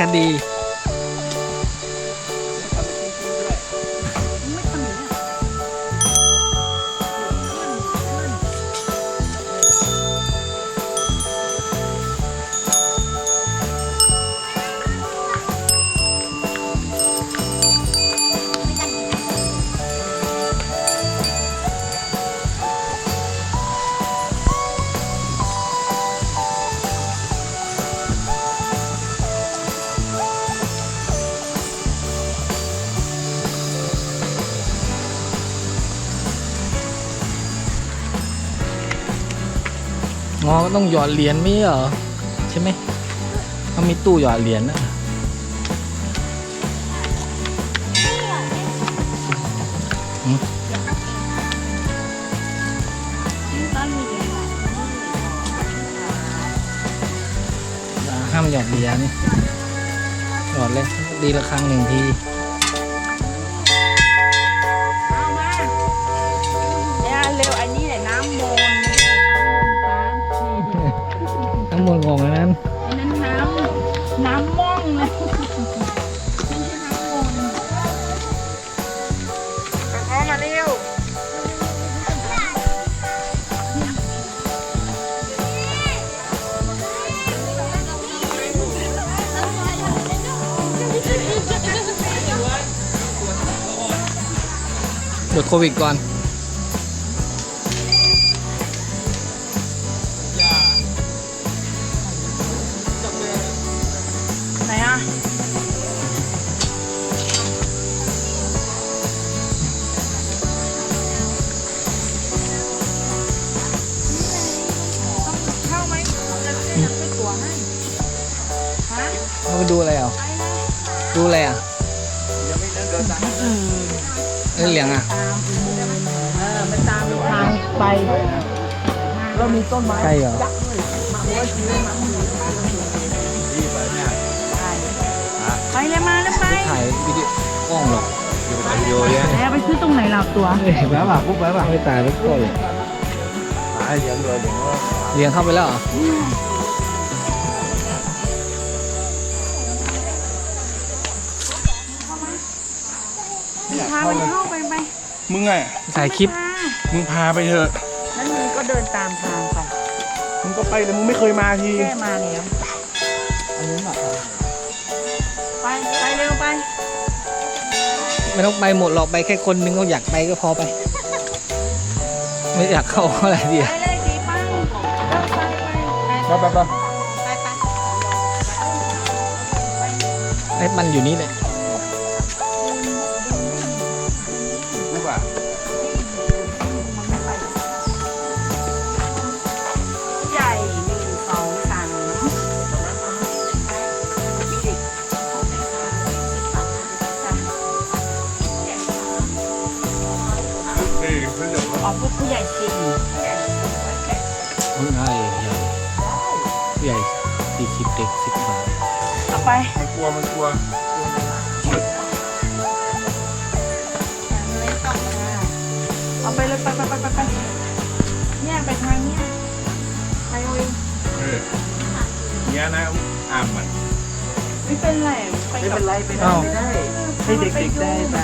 คดี ต้องหยอดเหรียญไม่เหรอใช่ไหมเขามีตู้หยอดเหรียญนะห้ามหยอดเหรียญหยอดเลยดีละครั้งหนึ่งที มนต์ฟ้านี่ทั้งหมดของอันนั้นอันนั้นน้ำน้ำม่องเลยไม่ใช่น้ำมนต์เอามาเร็วหมดโควิดก่อนไหน ดูอะไรอะเอ้ยเหลียงอะตามอุโมงค์เออมันตามทางไปเรามีต้นไม้ใช่เหรอยักษ์ด้วยมาโอ้ยชีวิตมาไปเลยมาแล้วไปถ่ายวิดีโอกล้องหรอกโยเยแล้วไปซื้อตรงไหนหลับตัวแป๊บอะปุ๊บแป๊บอะไม่ตายไม่กล้องหาเดี๋ยวเดี๋ยวเดี๋ยวเลี้ยงเข้าไปแล้วเหรอ พามันเข้าไปไปมึงอะถ่ายคลิปพามึงพาไปเถอะแล้วมึงก็เดินตามทางไปมึงก็ไปแต่มึงไม่เคยมาทีแก้มาแล้วไปไปเร็วไปไม่ต้องไปหมดหรอกไปแค่คนนึงก็อยากไปก็พอไป ไม่อยากเข้าอะไรดีไปอะเลยสีปังเร็วไปไปไปไปไปไปไปไปไอ้มันอยู่นี่เลย ออกพวกผู้ใหญ่สี่ใช่ใหญ่ใหญ่สี่สิบเด็กสิบบาทเอาไปมันกลัวมันกลัวเอาไปเลยไปไปไปไปไปเนี่ยไปทางเนี่ยไปเอาเองเออเนี้ยนะอามมันไม่เป็นไรไม่เป็นไรไปได้ไม่ได้ให้เด็กๆได้ไป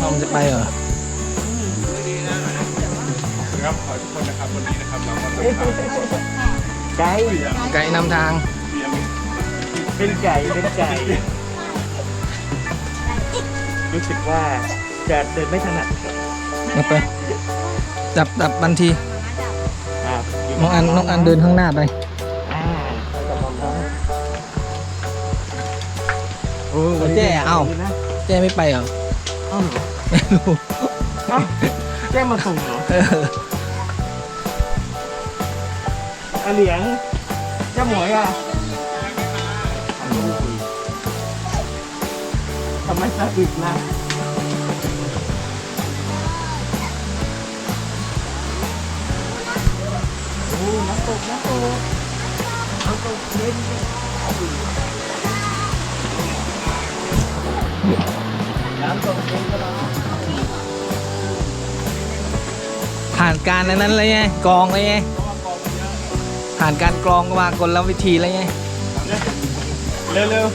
เราจะไปเหรอ ครับขอทุกคนนะครับวันนี้นะครับเราก็จะทำไก่ไกด์นำทางเลี้ยงเป็นไก่เป็นไก่รู้สึกว่าจะเดินไม่ถนัดมาไปจับจับบันที ครับน้องอันน้องอันเดินข้างหน้าไป อ่าโอ้แจ้เอ้า แจ้ไม่ไปเหรอ เอ้าเหรอไม่รู้เอ้า แจ้งมาส่งเหรอเอออาเหลียงเจ้าหมวยอะทำไมสะอึกล่ะโอ้น้ำตกน้ำตกน้ำตกเย็นน้ำตกเย็นก็ร้อ ผ่านการอันนั้นเลยไงกรองเลยไงผ่านการกรองมากลวิธีแล้วไงเร็วเร็ว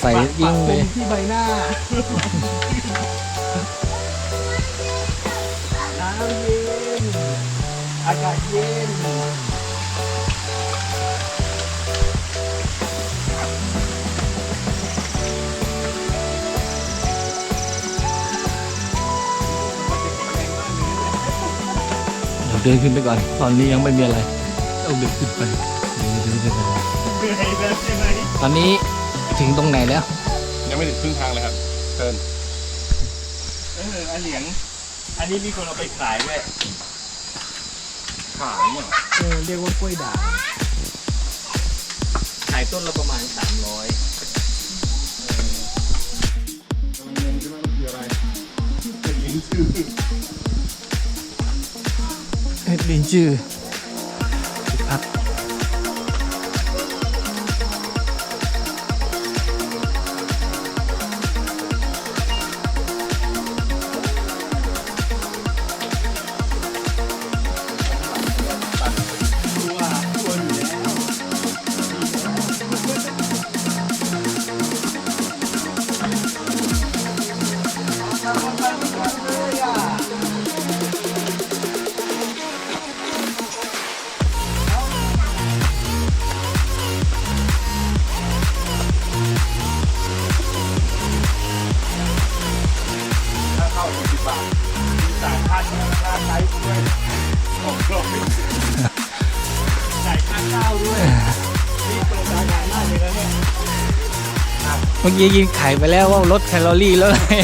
ใส่ยิ่งเลยที่ใบหน้าน้ำเย็นอากาศเย็น ดี๋ยวเดินขึ้นไปก่อน ตอนนี้ยังไม่มีอะไรต้องเดินขึ้นไปเดินเดินเดินเดินเหนื่อยแล้วใช่ไหมตอนนี้ถึงตรงไหนแล้ว ยังไม่ถึงครึ่งทางเลยครับเชิญเอออันเหลียง อันนี้มีคนเอาไปขายด้วยขายเนี่ยเออเรียกว่ากล้วยด่างขายต้นละประมาณ300เงินใช่ไหมมันคืออะไรจะยิงชื่อ เฮ็ เมื่อกี้ยินไข่ไปแล้วว่าลดแคลอรี่แล้วไง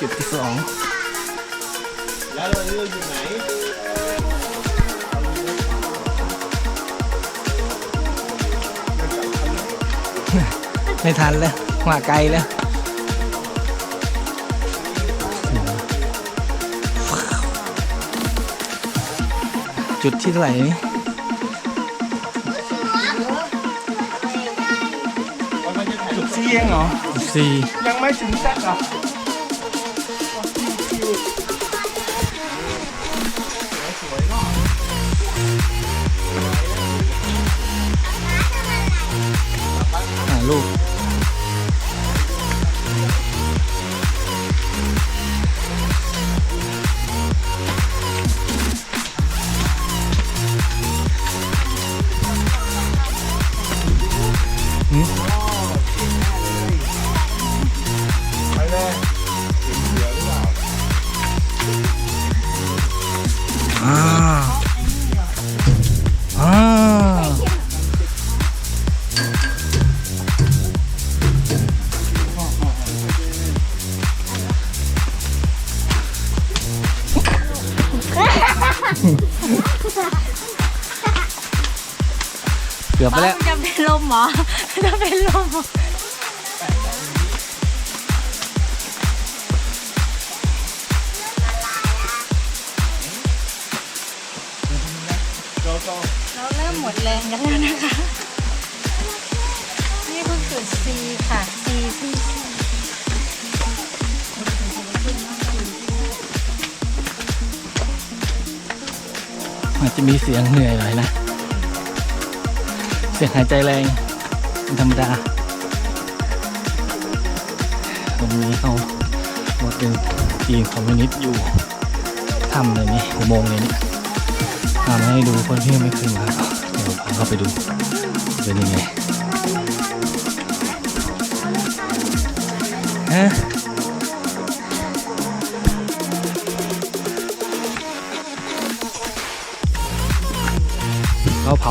จุดที่สองแล้วเราเลือกอยู่ไหน ไม่ทันแล้วมาไกลแล้วจุดที่เท่าไหร่นี่จุดเสี่ยงเหรอสี่ยังไม่ถึงแซกเหรออ่าลูก เกือบไปแล้ว จะเป็นลมเหรอ จะเป็นลมเหรอโจโจเราเริ่มหมดแรงกันแล้วนะคะ นี่เพิ่งจุด C ค่ะ C ที่ อาจจะมีเสียงเหนื่อยหน่อยนะ เสียงหายใจแรงเป็นธรรมดา ตรงนี้เขาบอกเป็นจีนคอมมิวนิสต์อยู่ถ้ำเลยนี่อุโมงเลยนี่ทำให้ดูคนที่ไม่เคยมาเดี๋ยวพาเข้าไปดูเป็นยังไงฮะ เขาเ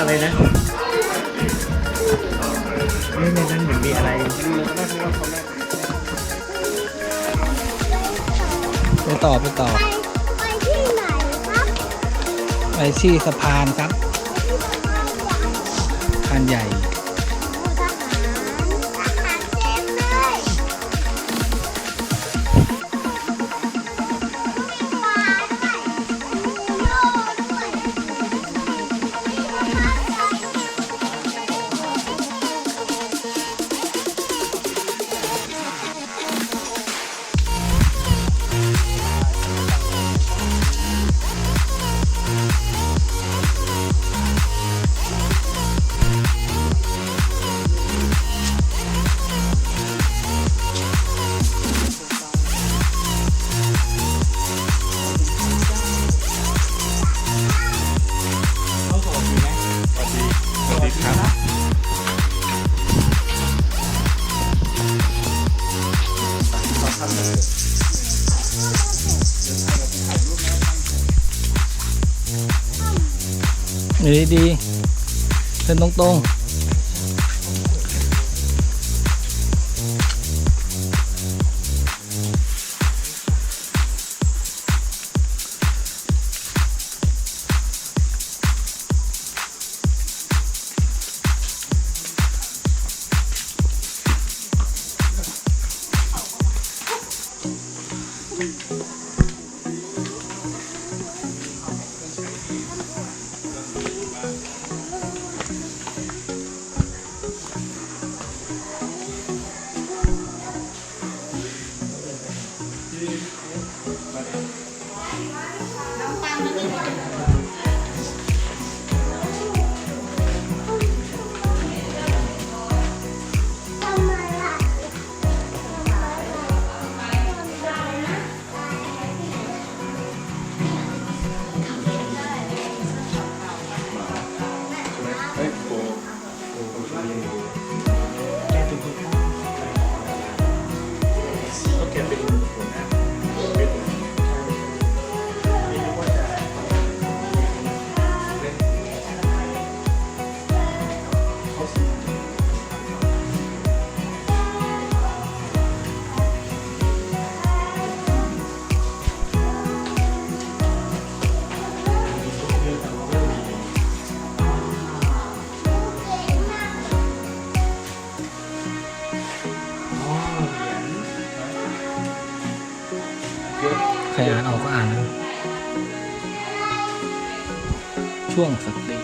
อะไรนะไม่ในนั้นเหมือนมีอะไรไปต่อไปต่อ ไปที่ไหนครับไปที่สะพานครับสะพานใหญ่ ดีๆเส้นตรง ใครอ่านออกก็อ่านนะช่วงสตรี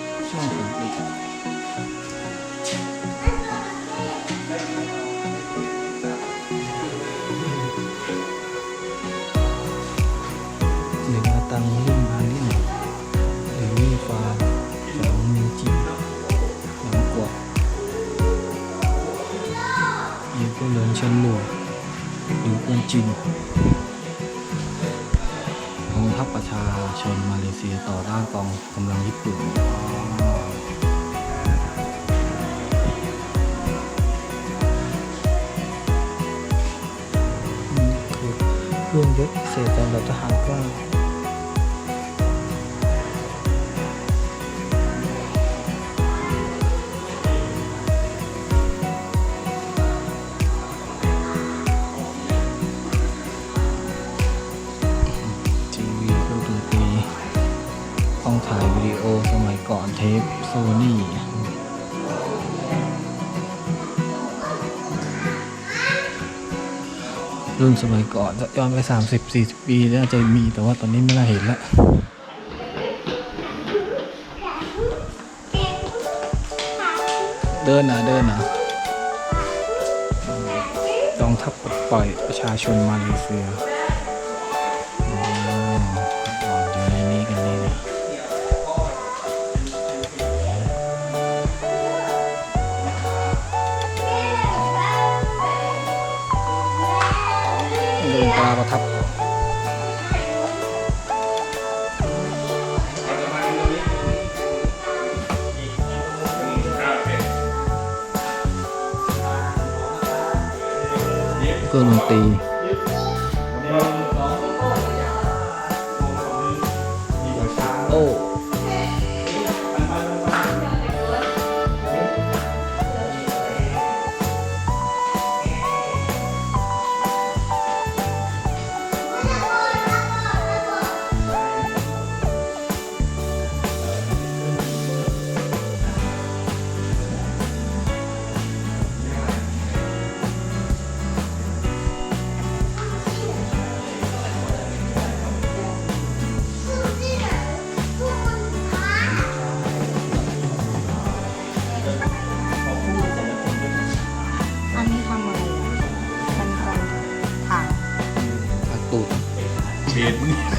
กำลังญี่ปุ่นคือเรื่องเยอะเศษแต่เราจะหาว่า รุ่นสมัยก่อนจะย้อนไปสามสิบสี่สิบปีน่าจะมีแต่ว่าตอนนี้ไม่น่าเห็นแล้วเดินนะเดินนะกองทัพปล่อยประชาชนมาเลเซีย cương tì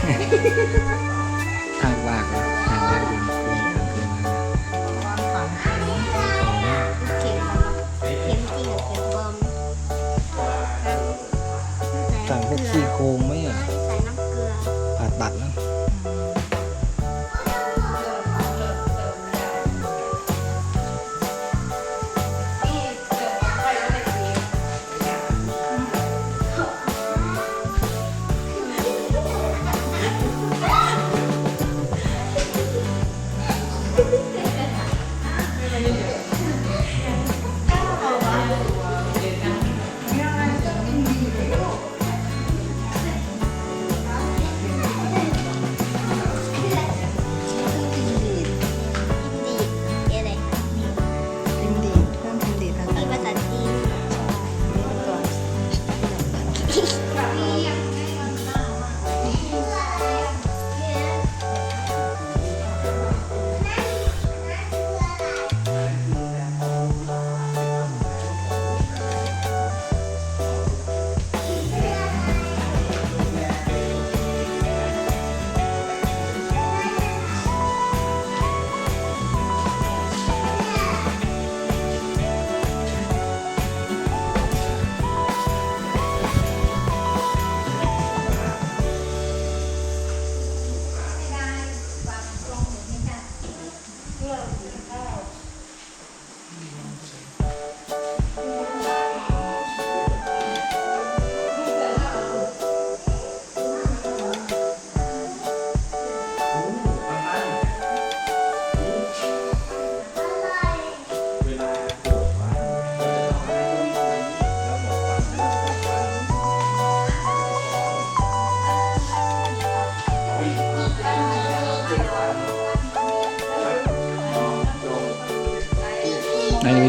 ハハハハ!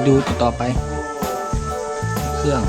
ดูต่อไป เครื่อง